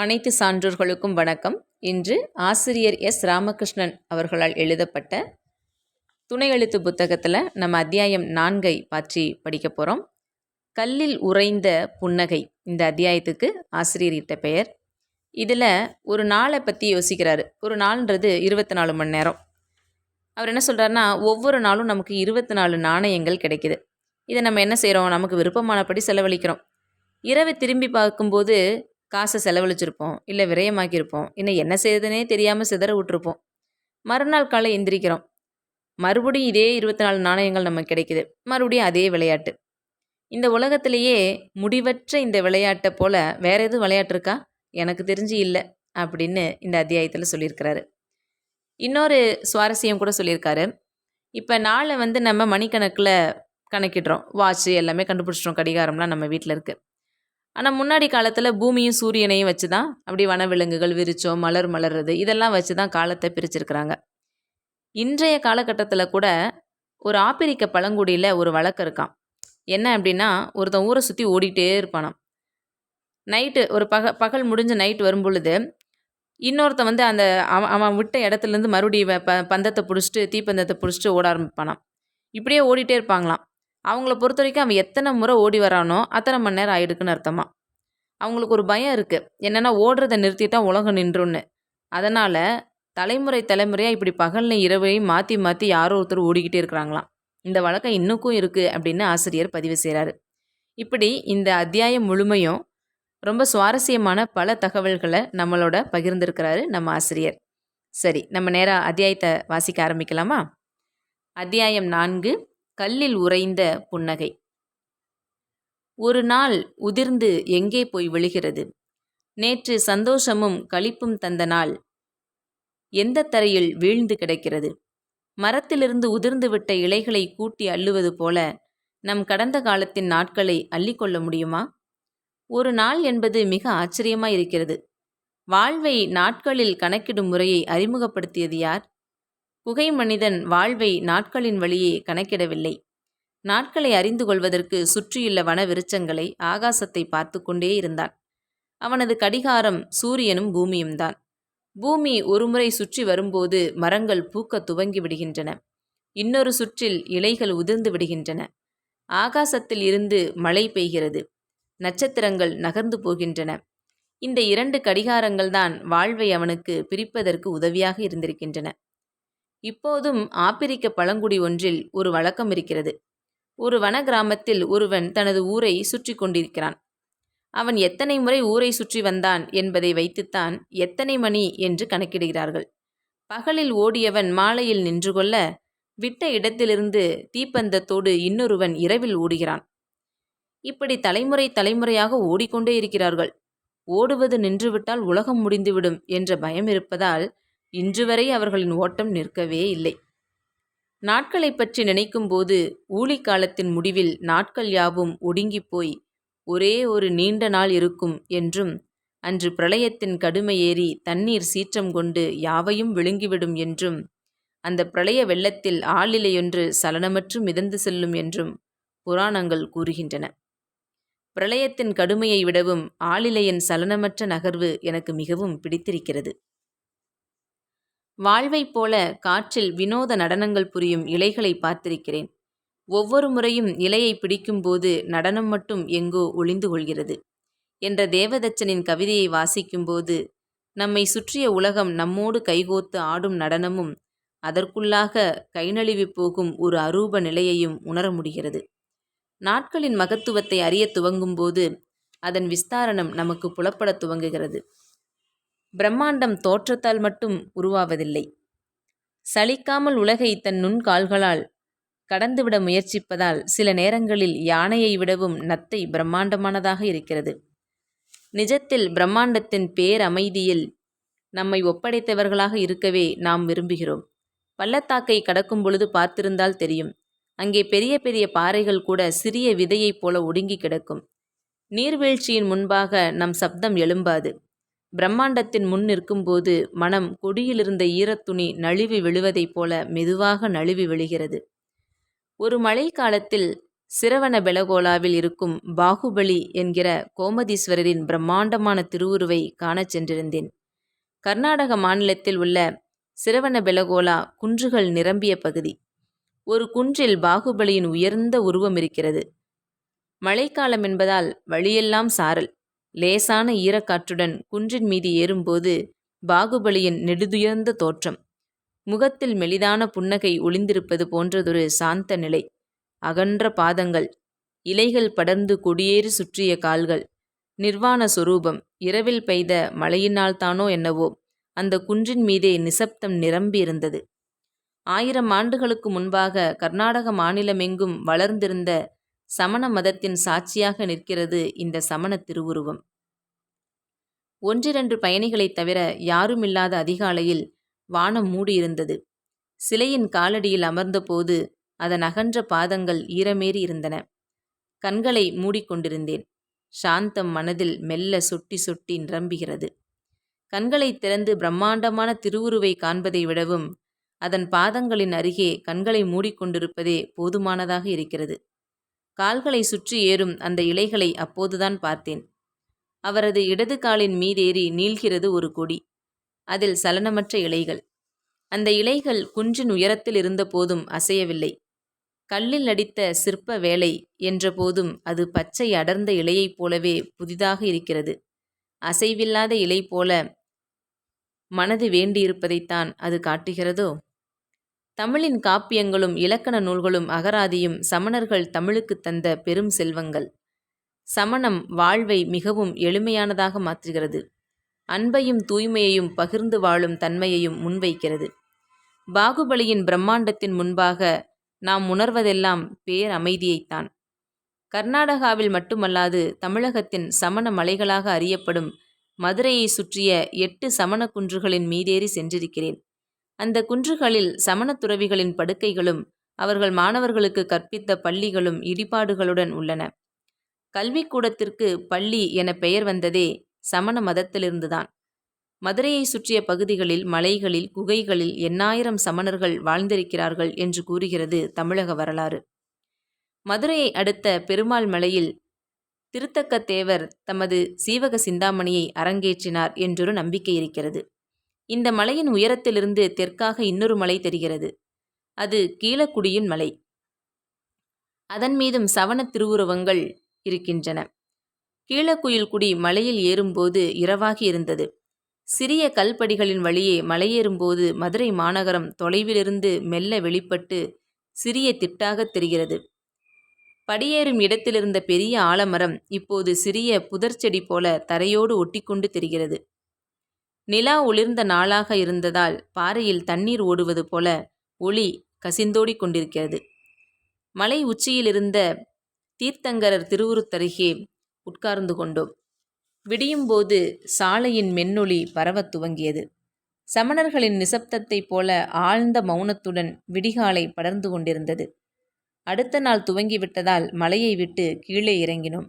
அனைத்து சான்றோர்களுக்கும் வணக்கம். இன்று ஆசிரியர் எஸ். ராமகிருஷ்ணன் அவர்களால் எழுதப்பட்ட துணை எழுத்து புத்தகத்தில் நம்ம அத்தியாயம் நான்கை பற்றி படிக்க போகிறோம் கல்லில் உறைந்த புன்னகை இந்த அத்தியாயத்துக்கு ஆசிரியர் இட்ட பெயர். இதில் ஒரு நாளை பற்றி யோசிக்கிறாரு. ஒரு நாள்ன்றது இருபத்தி நாலு மணி நேரம். அவர் என்ன சொல்கிறாருன்னா ஒவ்வொரு நாளும் நமக்கு இருபத்தி நாலு நாணயங்கள் கிடைக்குது. இதை நம்ம என்ன செய்கிறோம் நமக்கு விருப்பமானபடி செலவழிக்கிறோம். இரவு திரும்பி பார்க்கும்போது காசை செலவழிச்சிருப்போம் இல்லை விரயமாக்கியிருப்போம் இன்னும் என்ன செய்யுதுன்னே தெரியாமல் சிதற விட்டுருப்போம். மறுநாள் காலை எந்திரிக்கிறோம். மறுபடியும் இதே இருபத்தி நாலு நாணயங்கள் நமக்கு கிடைக்குது. மறுபடியும் அதே விளையாட்டு. இந்த உலகத்திலேயே முடிவற்ற இந்த விளையாட்டை போல் வேற எதுவும் விளையாட்டு இருக்கா? எனக்கு தெரிஞ்சு இல்லை அப்படின்னு இந்த அத்தியாயத்தில் சொல்லியிருக்கிறாரு. இன்னொரு சுவாரஸ்யம் கூட சொல்லியிருக்காரு. இப்போ நாளை வந்து நம்ம மணிக்கணக்கில் கணக்கிடுறோம். வாட்ச் எல்லாமே கண்டுபிடிச்சிட்டோம். கடிகாரம்லாம் நம்ம வீட்டில் இருக்குது ஆனால் முன்னாடி காலத்தில் பூமியும் சூரியனையும் வச்சு தான் அப்படி வனவிலங்குகள் விரிச்சோம் மலர் மலர்றது இதெல்லாம் வச்சு தான் காலத்தை பிரிச்சிருக்கிறாங்க. இன்றைய காலகட்டத்தில் கூட ஒரு ஆப்பிரிக்க பழங்குடியில் ஒரு வழக்கம் இருக்கான் என்ன அப்படின்னா ஒருத்தன் ஊரை சுற்றி ஓடிட்டே இருப்பானாம். நைட்டு ஒரு பக பகல் முடிஞ்ச நைட் வரும் பொழுது இன்னொருத்தன் வந்து அந்த அவன் அவன் விட்ட இடத்துலேருந்து மறுபடியும் ப பந்தத்தை பிடிச்சிட்டு தீப்பந்தத்தை பிடிச்சிட்டு ஓட ஆரம்பிப்பானாம். இப்படியே ஓடிட்டே இருப்பாங்களாம். அவங்கள பொறுத்த வரைக்கும் அவன் எத்தனை முறை ஓடி வரானோ அத்தனை மணி நேரம் ஆயிடுக்குன்னு அர்த்தமா. அவங்களுக்கு ஒரு பயம் இருக்குது என்னென்னா ஓடுறதை நிறுத்திட்டா உலகம் நின்றுன்னு அதனால் தலைமுறை தலைமுறையாக இப்படி பகலில் இரவையும் மாற்றி மாற்றி யாரோ ஒருத்தர் ஓடிக்கிட்டே இருக்கிறாங்களாம். இந்த வழக்கம் இன்னுக்கும் இருக்குது அப்படின்னு ஆசிரியர் பதிவு செய்கிறாரு இப்படி இந்த அத்தியாயம் முழுமையும் ரொம்ப சுவாரஸ்யமான பல தகவல்களை நம்மளோட பகிர்ந்திருக்கிறாரு நம்ம ஆசிரியர். சரி நம்ம நேராக அத்தியாயத்தை வாசிக்க ஆரம்பிக்கலாமா? அத்தியாயம் நான்கு கல்லில் உறைந்த புன்னகை. ஒரு நாள் உதிர்ந்து எங்கே போய் விழுகிறது? நேற்று சந்தோஷமும் களிப்பும் தந்த நாள். எந்த தரையில் வீழ்ந்து கிடக்கிறது? மரத்திலிருந்து உதிர்ந்துவிட்ட இலைகளை கூட்டி அள்ளுவது போல நம் கடந்த காலத்தின் நாட்களை அள்ளிக்கொள்ள முடியுமா? ஒரு நாள் என்பது மிக ஆச்சரியமாய் இருக்கிறது. வாழ்வை நாட்களில் கணக்கிடும் முறையை அறிமுகப்படுத்தியது யார்? குகை மனிதன் வாழ்வை நாட்களின் வழியே கணக்கிடவில்லை. நாட்களை அறிந்து கொள்வதற்கு சுற்றியுள்ள வன விருச்சங்களை ஆகாசத்தை பார்த்து கொண்டே இருந்தான் அவனது கடிகாரம் சூரியனும் பூமியும் தான். பூமி ஒருமுறை சுற்றி வரும்போது மரங்கள் பூக்க துவங்கி விடுகின்றன. இன்னொரு சுற்றில் இலைகள் உதிர்ந்து விடுகின்றன. ஆகாசத்தில் இருந்து மழை பெய்கிறது. நட்சத்திரங்கள் நகர்ந்து போகின்றன. இந்த இரண்டு கடிகாரங்கள் தான் வாழ்வை அவனுக்கு பிரிப்பதற்கு உதவியாக இருந்திருக்கின்றன. இப்போதும் ஆப்பிரிக்க பழங்குடி ஒன்றில் ஒரு வழக்கம் இருக்கிறது. ஒரு வன கிராமத்தில் ஒருவன் தனது ஊரை சுற்றி கொண்டிருக்கிறான். அவன் எத்தனை முறை ஊரை சுற்றி வந்தான் என்பதை வைத்துத்தான் எத்தனை மணி என்று கணக்கிடுகிறார்கள். பகலில் ஓடியவன் மாலையில் நின்று கொள்ள விட்ட இடத்திலிருந்து தீப்பந்தத்தோடு இன்னொருவன் இரவில் ஓடுகிறான். இப்படி தலைமுறை தலைமுறையாக ஓடிக்கொண்டே இருக்கிறார்கள். ஓடுவது நின்றுவிட்டால் உலகம் முடிந்துவிடும் என்ற பயம் இருப்பதால் இன்று வரை அவர்களின் ஓட்டம் நிற்கவே இல்லை. நாட்களை பற்றி நினைக்கும்போது ஊழி காலத்தின் முடிவில் நாட்கள் யாவும் ஒடுங்கிப் போய் ஒரே ஒரு நீண்ட நாள் இருக்கும் என்றும் அன்று பிரளயத்தின் கடுமையேறி தண்ணீர் சீற்றம் கொண்டு யாவையும் விழுங்கிவிடும் என்றும் அந்த பிரளய வெள்ளத்தில் ஆளிலையொன்று சலனமற்று மிதந்து செல்லும் என்றும் புராணங்கள் கூறுகின்றன. பிரளயத்தின் கடுமையை விடவும் ஆளிலையின் சலனமற்ற நகர்வு எனக்கு மிகவும் பிடித்திருக்கிறது. வாழ்வைப் போல காற்றில் வினோத நடனங்கள் புரியும் இலைகளை பார்த்திருக்கிறேன். ஒவ்வொரு முறையும் இலையை பிடிக்கும்போது நடனம் மட்டும் எங்கோ ஒளிந்து கொள்கிறது. என்ற தேவதச்சனின் கவிதையை வாசிக்கும்போது நம்மை சுற்றிய உலகம் நம்மோடு கைகோத்து ஆடும் நடனமும் அதற்குள்ளாக கைநழுவி போகும் ஒரு அரூப நிலையையும் உணர முடிகிறது. நாட்களின் மகத்துவத்தை அறிய துவங்கும்போது அதன் விஸ்தாரணம் நமக்கு புலப்படத் துவங்குகிறது. பிரம்மாண்டம் தோற்றத்தால் மட்டும் உருவாவதில்லை. சலிக்காமல் உலகை தன் நுண்கால்களால் கடந்துவிட முயற்சிப்பதால் சில நேரங்களில் யானையை விடவும் நத்தை பிரம்மாண்டமானதாக இருக்கிறது. நிஜத்தில் பிரம்மாண்டத்தின் பேரமைதியில் நம்மை ஒப்படைத்தவர்களாக இருக்கவே நாம் விரும்புகிறோம். பள்ளத்தாக்கை கடக்கும் பொழுது பார்த்திருந்தால் தெரியும். அங்கே பெரிய பெரிய பாறைகள் கூட சிறிய விதையைப் போல ஒடுங்கி கிடக்கும். நீர்வீழ்ச்சியின் முன்பாக நம் சப்தம் எழும்பாது. பிரம்மாண்டத்தின் முன் நிற்கும்போது மனம் கொடியிலிருந்த ஈரத்துணி நழுவி விழுவதைப் போல மெதுவாக நழுவி விழுகிறது. ஒரு மழை காலத்தில் சிரவண பெலகோலாவில் இருக்கும் பாகுபலி என்கிற கோமதீஸ்வரரின் பிரம்மாண்டமான திருவுருவை காணச் சென்றிருந்தேன். கர்நாடக மாநிலத்தில் உள்ள சிரவண பெலகோலா குன்றுகள் நிரம்பிய பகுதி. ஒரு குன்றில் பாகுபலியின் உயர்ந்த உருவம் இருக்கிறது. மழைக்காலம் என்பதால் வழியெல்லாம் சாரல். லேசான ஈரக்காற்றுடன் குன்றின் மீது ஏறும்போது பாகுபலியின் நெடுதுயர்ந்த தோற்றம். முகத்தில் மெலிதான புன்னகை ஒளிந்திருப்பது போன்றதொரு சாந்த நிலை. அகன்ற பாதங்கள் இலைகள் படர்ந்து கொடியேறி சுற்றிய கால்கள் நிர்வாண சொரூபம் இரவில் பெய்த மழையினால்தானோ என்னவோ அந்த குன்றின் மீதே நிசப்தம் நிரம்பி இருந்தது ஆயிரம் ஆண்டுகளுக்கு முன்பாக கர்நாடக மாநிலமெங்கும் வளர்ந்திருந்த சமண மதத்தின் சாட்சியாக நிற்கிறது இந்த சமண திருவுருவம். ஒன்றிரண்டு பயணிகளைத் தவிர யாருமில்லாத அதிகாலையில் வானம் மூடியிருந்தது. சிலையின் காலடியில் அமர்ந்தபோது அதன் அகன்ற பாதங்கள் ஈரமேறி இருந்தன. கண்களை மூடிக்கொண்டிருந்தேன். சாந்தம் மனதில் மெல்ல சொட்டி சொட்டி நிரம்புகிறது. கண்களை திறந்து பிரம்மாண்டமான திருவுருவை காண்பதை விடவும் அதன் பாதங்களின் அருகே கண்களை மூடிக்கொண்டிருப்பதே போதுமானதாக இருக்கிறது. கால்களை சுற்றி ஏறும் அந்த இலைகளை அப்போதுதான் பார்த்தேன். அவரது இடது காலின் மீதேறி நீள்கிறது ஒரு கொடி. அதில் சலனமற்ற இலைகள். அந்த இலைகள் குன்றின் உயரத்தில் இருந்த போதும் அசையவில்லை. கல்லில் அடித்த சிற்ப வேலை என்ற போதும் அது பச்சை அடர்ந்த இலையைப் போலவே புதிதாக இருக்கிறது. அசைவில்லாத இலை போல மனது வேண்டியிருப்பதைத்தான் அது காட்டுகிறதோ? தமிழின் காப்பியங்களும் இலக்கண நூல்களும் அகராதியும் சமணர்கள் தமிழுக்கு தந்த பெரும் செல்வங்கள். சமணம் வாழ்வை மிகவும் எளிமையானதாக மாற்றுகிறது. அன்பையும் தூய்மையையும் பகிர்ந்து வாழும் தன்மையையும் முன்வைக்கிறது. பாகுபலியின் பிரம்மாண்டத்தின் முன்பாக நாம் உணர்வதெல்லாம் பேர் அமைதியைத்தான். கர்நாடகாவில் மட்டுமல்லாது தமிழகத்தின் சமண மலைகளாக அறியப்படும் மதுரையை சுற்றிய எட்டு சமண குன்றுகளின் மீதேறி சென்றிருக்கிறேன். அந்த குன்றுகளில் சமணத் துறவிகளின் படுக்கைகளும் அவர்கள் மாணவர்களுக்கு கற்பித்த பள்ளிகளும் இடிபாடுகளுடன் உள்ளன. கல்விக்கூடத்திற்கு பள்ளி என பெயர் வந்ததே சமண மதத்திலிருந்துதான். மதுரையை சுற்றிய பகுதிகளில் மலைகளில் குகைகளில் எண்ணாயிரம் சமணர்கள் வாழ்ந்திருக்கிறார்கள் என்று கூறுகிறது தமிழக வரலாறு. மதுரையை அடுத்த பெருமாள் மலையில் திருத்தக்கத்தேவர் தமது சீவக சிந்தாமணியை அரங்கேற்றினார் என்றொரு நம்பிக்கை இருக்கிறது. இந்த மலையின் உயரத்திலிருந்து தெற்காக இன்னொரு மலை தெரிகிறது. அது கீழக்குடியின் மலை. அதன் மீதும் சவண திருவுருவங்கள் இருக்கின்றன. கீழக்குயில்குடி மலையில் ஏறும்போது இரவாகி இருந்தது. சிறிய கல்படிகளின் வழியே மலையேறும்போது மதுரை மாநகரம் தொலைவிலிருந்து மெல்ல வெளிப்பட்டு சிறிய திட்டாகத் தெரிகிறது. படியேறும் இடத்திலிருந்த பெரிய ஆலமரம் இப்போது சிறிய புதர்ச்செடி போல தரையோடு ஒட்டிக்கொண்டு தெரிகிறது. நிலா ஒளிர்ந்த நாளாக இருந்ததால் பாறையில் தண்ணீர் ஓடுவது போல ஒளி கசிந்தோடி கொண்டிருக்கிறது. மலை உச்சியிலிருந்த தீர்த்தங்கரர் திருவுருத்தருகே உட்கார்ந்து கொண்டோம். விடியும்போது சாலையின் மென்னொளி பரவத் துவங்கியது. சமணர்களின் நிசப்தத்தைப் போல ஆழ்ந்த மௌனத்துடன் விடிகாலை படர்ந்து கொண்டிருந்தது. அடுத்த நாள் துவங்கிவிட்டதால் மலையை விட்டு கீழே இறங்கினோம்.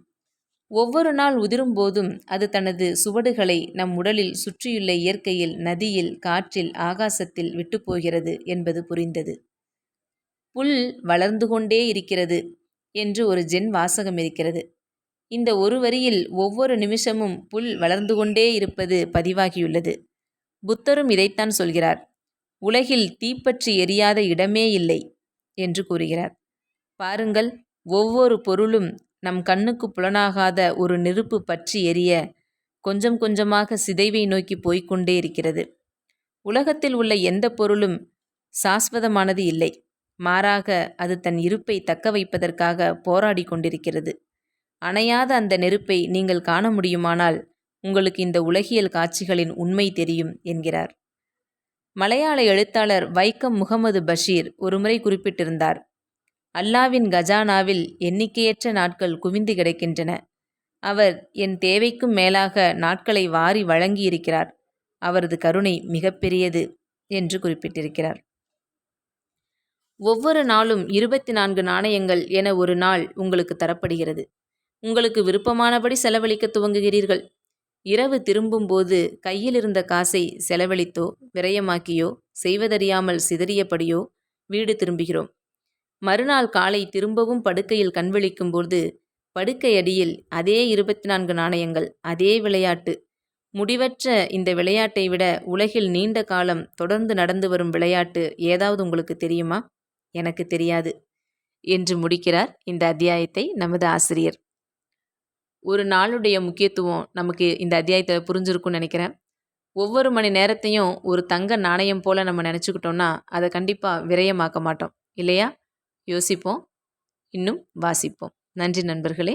ஒவ்வொரு நாள் உதிரும் போதும் அது தனது சுவடுகளை நம் உடலில் சுற்றியுள்ள இயற்கையில் நதியில் காற்றில் ஆகாசத்தில் விட்டுப்போகிறது என்பது புரிந்தது. புல் வளர்ந்து கொண்டே இருக்கிறது என்று ஒரு ஜென் வாசகம் இருக்கிறது. இந்த ஒரு வரியில் ஒவ்வொரு நிமிஷமும் புல் வளர்ந்து கொண்டே இருப்பது பதிவாகியுள்ளது. புத்தரும் இதைத்தான் சொல்கிறார். உலகில் தீப்பற்றி எரியாத இடமே இல்லை என்று கூறுகிறார். பாருங்கள் ஒவ்வொரு பொருளும் நம் கண்ணுக்கு புலனாகாத ஒரு நெருப்பு பற்றி எரிய கொஞ்சம் கொஞ்சமாக சிதைவை நோக்கி போய்கொண்டே இருக்கிறது. உலகத்தில் உள்ள எந்த பொருளும் சாஸ்வதமானது இல்லை. மாறாக அது தன் இருப்பை தக்க வைப்பதற்காக போராடி கொண்டிருக்கிறது. அணையாத அந்த நெருப்பை நீங்கள் காண முடியுமானால் உங்களுக்கு இந்த உலகியல் காட்சிகளின் உண்மை தெரியும் என்கிறார். மலையாள எழுத்தாளர் வைக்கம் முகமது பஷீர் ஒருமுறை குறிப்பிட்டிருந்தார் அல்லாவின் கஜானாவில் எண்ணிக்கையற்ற நாட்கள் குவிந்து கிடக்கின்றன. அவர் என் தேவைக்கும் மேலாக நாட்களை வாரி வழங்கியிருக்கிறார். அவரது கருணை மிகப்பெரியது என்று குறிப்பிட்டிருக்கிறார். ஒவ்வொரு நாளும் இருபத்தி நான்கு நாணயங்கள் என ஒரு நாள் உங்களுக்கு தரப்படுகிறது. உங்களுக்கு விருப்பமானபடி செலவழிக்க துவங்குகிறீர்கள். இரவு திரும்பும்போது கையில் இருந்த காசை செலவழித்தோ விரயமாக்கியோ செய்வதறியாமல் சிதறியபடியோ வீடு திரும்புகிறோம். மறுநாள் காலை திரும்பவும் படுக்கையில் கண்விழிக்கும்போது படுக்கை அடியில் அதே இருபத்தி நான்கு நாணயங்கள் அதே விளையாட்டு. முடிவற்ற இந்த விளையாட்டை விட உலகில் நீண்ட காலம் தொடர்ந்து நடந்து வரும் விளையாட்டு ஏதாவது உங்களுக்கு தெரியுமா? எனக்கு தெரியாது. என்று முடிக்கிறார் இந்த அத்தியாயத்தை நமது ஆசிரியர். ஒரு நாளுடைய முக்கியத்துவம் நமக்கு இந்த அத்தியாயத்தில் புரிஞ்சிருக்கும்னு நினைக்கிறேன். ஒவ்வொரு மணி நேரத்தையும் ஒரு தங்க நாணயம் போல் நம்ம நினச்சிக்கிட்டோம்னா அதை கண்டிப்பாக விரயமாக்க மாட்டோம். இல்லையா? யோசிப்போம். இன்னும் வாசிப்போம். நன்றி நண்பர்களே.